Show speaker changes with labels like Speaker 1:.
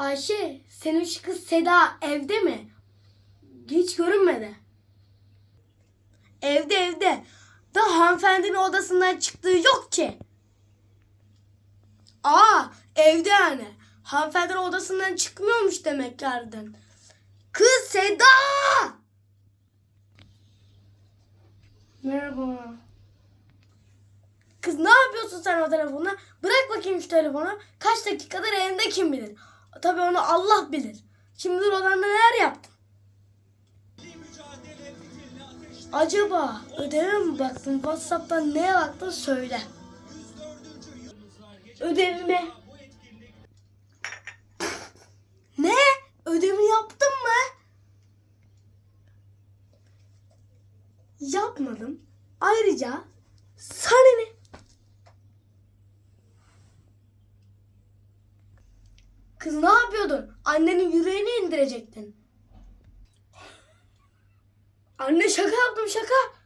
Speaker 1: Ayşe, senin şu kız Seda evde mi? Hiç görünmedi. Evde evde. Da hanımefendinin odasından çıktığı yok ki. Aa, evde yani. Hanımefendinin odasından çıkmıyormuş demek ki harbiden. Kız Seda! Merhaba. Kız ne yapıyorsun sen o telefonla? Bırak bakayım şu telefonu. Kaç dakikadır elinde kim bilir. Tabii onu Allah bilir. Şimdi dur odanda neler yaptın? Acaba ödeve mi baktın? Whatsapp'tan neye baktın söyle. Ödevime. Ne? Ödevimi yaptın mı? Yapmadım. Ayrıca sana ne? Kız ne yapıyordun? Annenin yüreğini indirecektin. Anne şaka yaptım şaka.